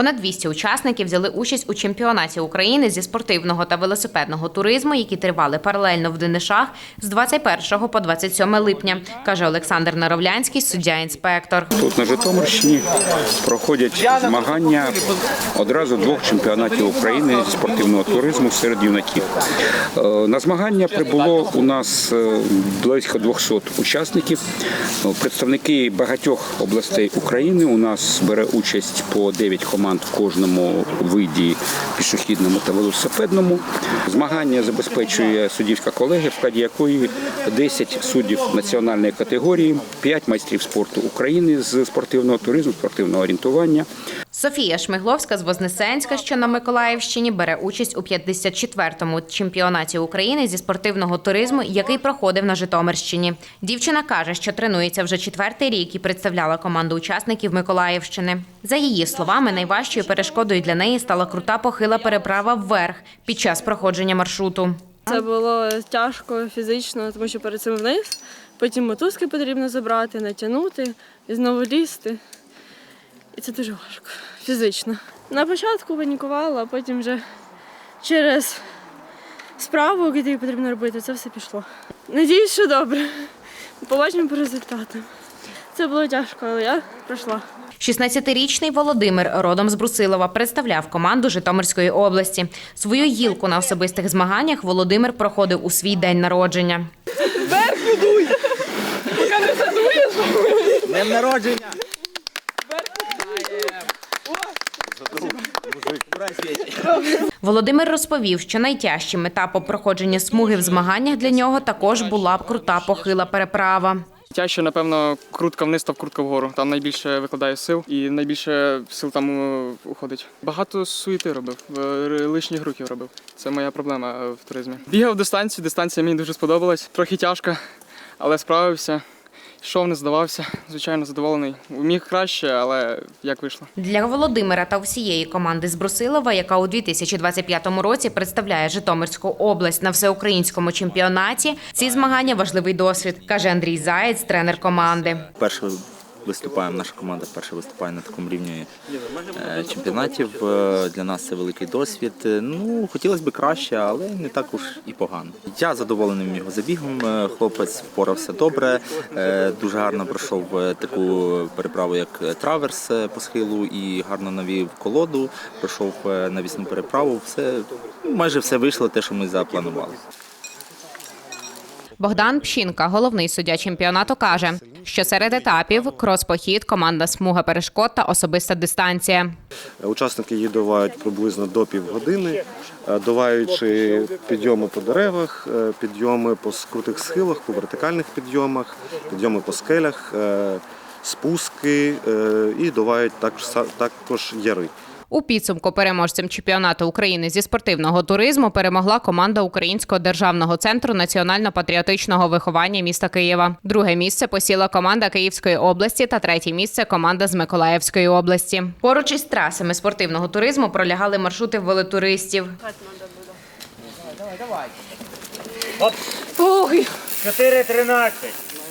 Понад 200 учасників взяли участь у чемпіонаті України зі спортивного та велосипедного туризму, які тривали паралельно в Денишах з 21 по 27 липня, каже Олександр Наровлянський, суддя-інспектор. Тут на Житомирщині проходять змагання одразу двох чемпіонатів України зі спортивного туризму серед юнаків. Е, На змагання прибуло у нас е, близько 200 учасників. Представники багатьох областей України. У нас бере участь по 9 команд в кожному виді пішохідному та велосипедному. Змагання забезпечує суддівська колегія, в складі якої 10 суддів національної категорії, 5 майстрів спорту України з спортивного туризму, спортивного орієнтування. Софія Шмигловська з Вознесенська, що на Миколаївщині, бере участь у 54-му чемпіонаті України зі спортивного туризму, який проходив на Житомирщині. Дівчина каже, що тренується вже четвертий рік і представляла команду учасників Миколаївщини. За її словами, найважчою перешкодою для неї стала крута похила переправа вверх під час проходження маршруту. Це було тяжко фізично, тому що перед цим вниз, потім мотузки потрібно забрати, натягнути і знову лізти. І це дуже важко фізично. На початку панікувала, а потім вже через справу, яку потрібно робити, це все пішло. Надіюсь, що добре. Побачимо по результатам. Це було тяжко, але я пройшла. 16-річний Володимир, родом з Брусилова, представляв команду Житомирської області. Свою гілку на особистих змаганнях Володимир проходив у свій день народження. Днем народження! Володимир розповів, що найтяжчим етапом проходження смуги в змаганнях для нього також була б крута похила переправа. Тяжче, напевно, крутка вниз та крутка вгору. Там найбільше викладає сил і найбільше сил там е, уходить. Багато суєти робив, е, лишніх рухів робив. Це моя проблема е, в туризмі. Бігав дистанцію, дистанція мені дуже сподобалась. Трохи тяжко, але справився. Йшов, не здавався. Звичайно, задоволений. Міг краще, але як вийшло. Для Володимира та всієї команди з Брусилова, яка у 2025 році представляє Житомирську область на всеукраїнському чемпіонаті, ці змагання важливий досвід, каже Андрій Заєць, тренер команди. Перше виступаємо, наша команда вперше виступає на такому рівні е, чемпіонатів. Е, Для нас це великий досвід. Е, Ну, хотілося б краще, але не так уж і погано. Я задоволений його забігом. Е, Хлопець впорався добре. Е, Дуже гарно пройшов таку переправу, як траверс по схилу, і гарно навів колоду. Пройшов навісну переправу. Все ну, майже все вийшло, те, що ми запланували. Богдан Пщінка, головний суддя чемпіонату, каже, що серед етапів крос-похід, команда смуга перешкод та особиста дистанція. Учасники її долають приблизно до півгодини, е, долаючи підйоми по деревах, е, підйоми по крутих схилах, по вертикальних підйомах, підйоми по скелях, е, спуски і долають також також яри. У підсумку переможцем чемпіонату України зі спортивного туризму перемогла команда Українського державного центру національно-патріотичного виховання міста Києва. Друге місце посіла команда Київської області та третє місце команда з Миколаївської області. Поруч із трасами спортивного туризму пролягали маршрути велотуристів. 4-13.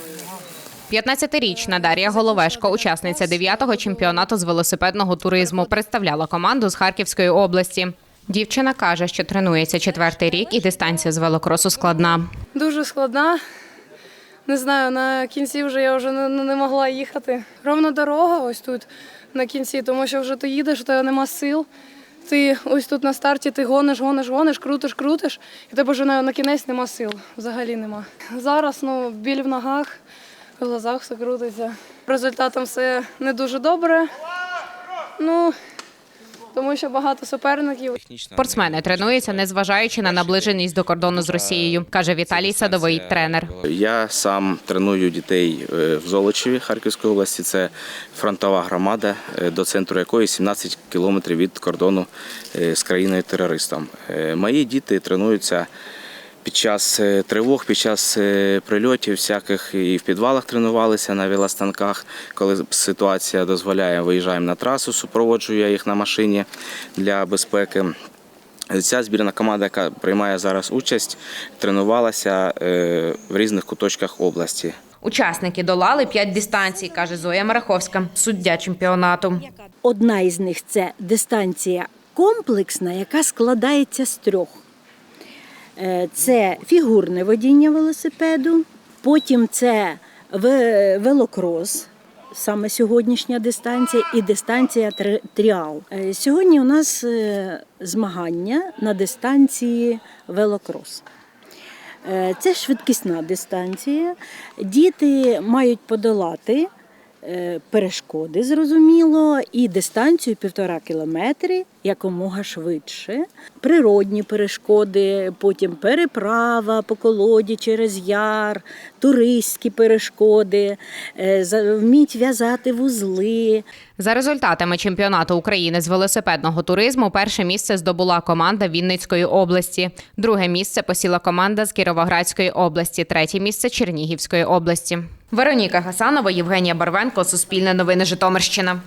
15-річна Дар'я Головешко, учасниця 9-го чемпіонату з велосипедного туризму, представляла команду з Харківської області. Дівчина каже, що тренується четвертий рік і дистанція з велокросу складна. Дуже складна. Не знаю, на кінці вже я вже не, не могла їхати. Ровна дорога ось тут на кінці, тому що вже ти їдеш, тебе нема сил. Ти ось тут на старті ти гониш, гониш, гониш, крутиш, крутиш, і тебе вже на, на кінець нема сил. Взагалі нема. Зараз ну, біль в ногах, в глазах все крутиться. Результатом все не дуже добре. Ну, тому що багато суперників. Спортсмени тренуються, незважаючи на наближеність до кордону з Росією, каже Віталій Садовий, тренер. Я сам треную дітей е, в Золочеві Харківської області. Це фронтова громада, е, до центру якої 17 кілометрів від кордону е, з країною терористом. Е, Мої діти тренуються. Під час е, тривог, під час е, прильотів, всяких і в підвалах тренувалися на велостанках. Коли ситуація дозволяє, виїжджаємо на трасу, супроводжую я їх на машині для безпеки. Ця збірна команда, яка приймає зараз участь, тренувалася е, в різних куточках області. Учасники долали п'ять дистанцій, каже Зоя Мараховська, суддя чемпіонату. Одна із них це дистанція комплексна, яка складається з трьох. Е, Це фігурне водіння велосипеду, потім це ве- велокрос, саме сьогоднішня дистанція, і дистанція тріал. Е, Сьогодні у нас е, змагання на дистанції велокрос. Це швидкісна дистанція. Діти мають подолати перешкоди, зрозуміло, і дистанцію півтора кілометри якомога швидше. Природні перешкоди, потім переправа по колоді через яр, туристські перешкоди, е, вміть в'язати вузли. За результатами чемпіонату України з велосипедного туризму перше місце здобула команда Вінницької області. Друге місце посіла команда з Кіровоградської області, третє місце Чернігівської області. Вероніка Гасанова, Євгенія Барвенко, Суспільне новини Житомирщина.